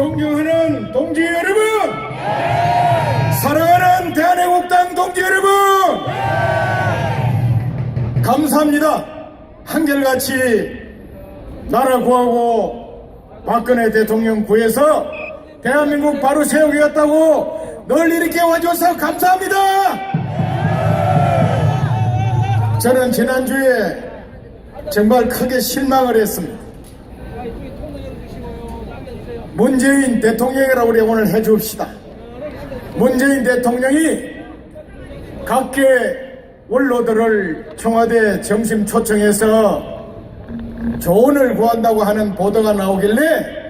존경하는 동지 여러분, 사랑하는 대한애국당 동지 여러분, 감사합니다. 한결같이 나라 구하고 박근혜 대통령 구해서 대한민국 바로 세우겠다고 널 이렇게 와줘서 감사합니다. 저는 지난주에 정말 크게 실망을 했습니다. 문재인 대통령이라고 우리 오늘 해줍시다. 문재인 대통령이 각계 원로들을 청와대 점심 초청해서 조언을 구한다고 하는 보도가 나오길래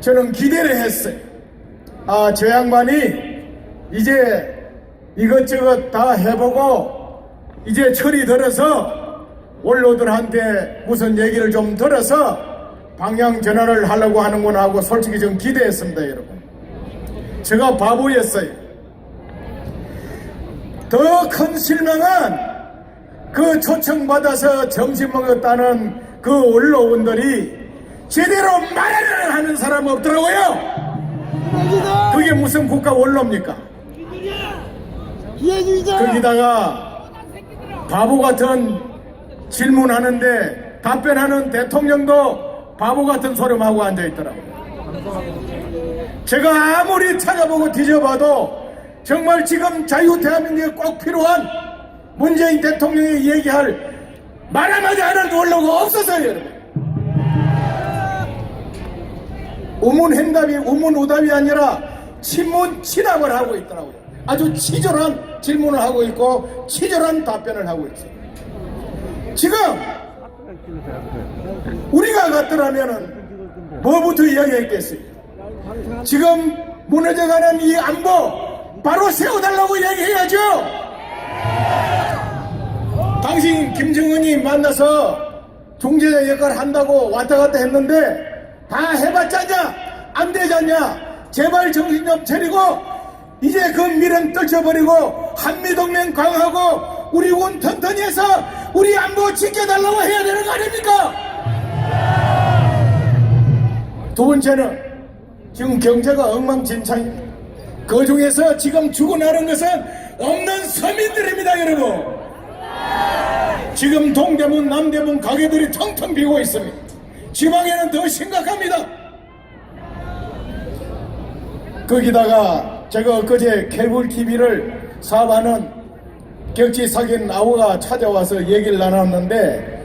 저는 기대를 했어요. 아, 저 양반이 이제 이것저것 다 해보고 이제 철이 들어서 원로들한테 무슨 얘기를 좀 들어서 방향 전환을 하려고 하는구나 하고 솔직히 좀 기대했습니다, 여러분. 제가 바보였어요. 더 큰 실망은 그 초청받아서 점심 먹었다는 그 언론들이 제대로 말을 하는 사람 없더라고요. 그게 무슨 국가 원로입니까? 거기다가 바보 같은 질문하는데 답변하는 대통령도 바보 같은 소리만 하고 앉아있더라고요. 제가 아무리 찾아보고 뒤져봐도 정말 지금 자유 대한민국에 꼭 필요한 문재인 대통령이 얘기할 말 한마디 하는 원로가 여러분. 우문행답이 우문오답이 아니라 친문 친합을 하고 있더라고요. 아주 치졸한 질문을 하고 있고 치졸한 답변을 하고 있어요. 지금 우리가 같더라면은 뭐부터 이야기했겠어요? 지금 무너져가는 이 안보 바로 세워달라고 얘기해야죠. 당신 김정은이 만나서 중재자 역할을 한다고 왔다 갔다 했는데 다 해봤자냐 안 되잖냐 제발 정신 좀 차리고 이제 그 미련 떨쳐버리고 한미동맹 강화하고 우리 해서 우리 안보 지켜달라고 해야 되는 거 아닙니까? 두 번째는 지금 경제가 엉망진창입니다. 그 중에서 지금 죽어나는 것은 없는 서민들입니다, 여러분. 지금 동대문, 남대문 가게들이 텅텅 비고 있습니다. 지방에는 더 심각합니다. 거기다가 제가 엊그제 케이블 TV를 사업하는 격지 사귄 아우가 찾아와서 얘기를 나눴는데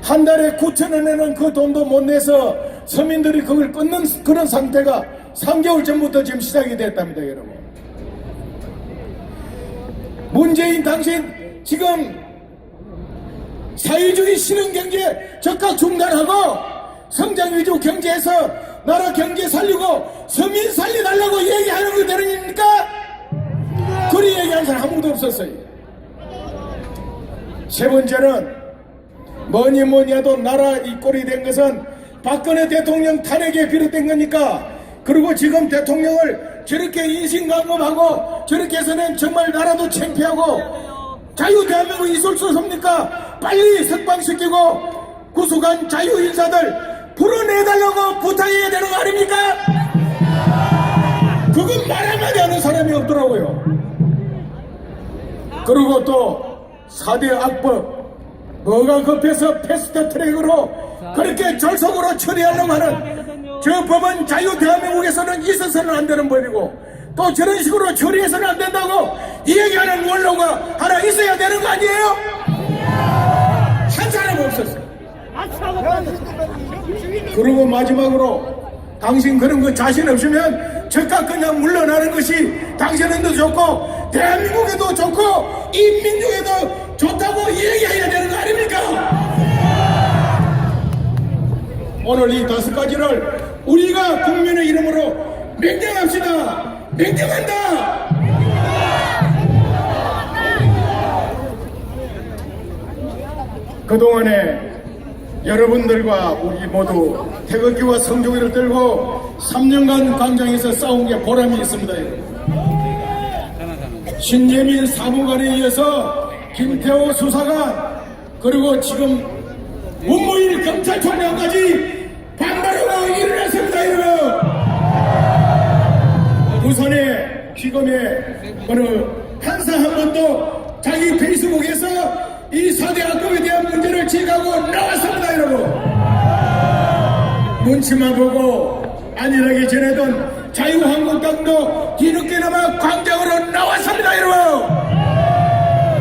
한 달에 9천 원에는 그 돈도 못 내서 서민들이 그걸 끊는 그런 상태가 3개월 전부터 지금 시작이 됐답니다, 여러분. 문재인 당신 지금 사회주의 신흥 경제 적극 중단하고 성장 위주 경제에서 나라 경제 살리고 서민 살려달라고 얘기하는 거 되는 겁니까? 그리 얘기하는 사람 아무도 없었어요. 세 번째는 뭐니 뭐니 해도 나라 이 꼴이 된 것은 박근혜 대통령 탄핵에 비롯된 거니까 그리고 지금 대통령을 저렇게 인신 강금하고 저렇게 해서는 정말 나라도 창피하고 자유 대한민국 있을 수 없습니까? 빨리 석방시키고 구속한 자유 인사들 풀어내달라고 부탁해야 되는 거 아닙니까? 그건 말 한마디 하는 사람이 없더라고요. 그리고 또 4대 악법 뭐가 급해서 패스트 트랙으로 그렇게 절속으로 처리하려고 하는 저 법은 자유 대한민국에서는 있어서는 안 되는 법이고 또 저런 식으로 처리해서는 안 된다고 이 얘기하는 원로가 하나 있어야 되는 거 아니에요? 한 사람 없었어요. 그리고 마지막으로 당신 그런 거 자신 없으면 즉각 그냥 물러나는 것이 당신은도 좋고 대한민국에도 좋고 이 민족에도 좋다고 얘기해야 되는 거 아닙니까? 오늘 이 다섯 가지를 우리가 국민의 이름으로 명령합시다. 명령한다. 그동안에 여러분들과 우리 모두 태극기와 성조기를 들고 3년간 광장에서 싸운 게 보람이 있습니다. 신재민 사무관에 의해서 김태호 수사관 그리고 지금 문무일 검찰총장까지 반발하고 일을 했습니다. 여러분. 부산의 지금의 어느 악법에 대한 문제를 지적하고 나왔습니다 여러분 눈치만 보고 안일하게 지내던 자유한국당도 뒤늦게나마 광장으로 나왔습니다 여러분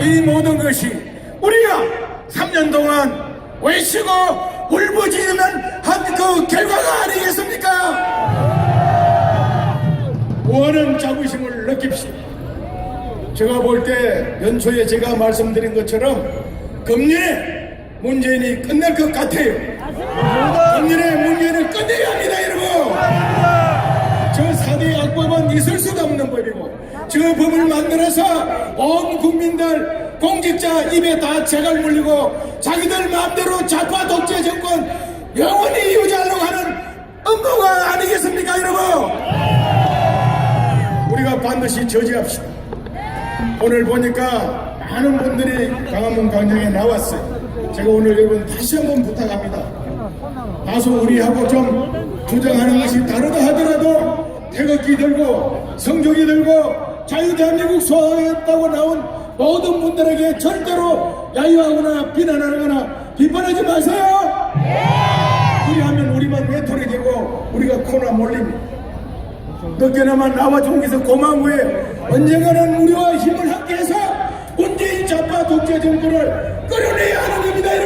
이 모든 것이 우리가 3년 동안 외치고 울부짖으면 한 그 결과가 아니겠습니까? 원하는 자부심을 느낍시다. 제가 볼 때 연초에 제가 말씀드린 것처럼 금리 문재인이 끝날 것 같아요. 금년에 문재인을 끝내야 합니다, 여러분. 저 사대 악법은 있을 수도 없는 법이고 저 법을 만들어서 온 국민들 공직자 입에 다 재갈 물리고 자기들 마음대로 좌파 독재 정권 영원히 유지하려고 하는 음모가 아니겠습니까 여러분 우리가 반드시 저지합시다 오늘 보니까 많은 분들이 강화문 광장에 나왔어요 제가 오늘 여러분 다시 한번 부탁합니다 다소 우리하고 좀 주장하는 것이 다르다 하더라도 태극기 들고 성종이 들고 자유대한민국 소화했다고 나온 모든 분들에게 절대로 야유하거나 비난하거나 비판하지 마세요. 그리하면 우리만 외톨이 되고 우리가 코나 몰립니다. 늦게나마 나와 종기서 고마운 후에 언젠가는 우리와 힘을 합 해서 문재인 좌파 독재 정부를 끌어내야 하는 겁니다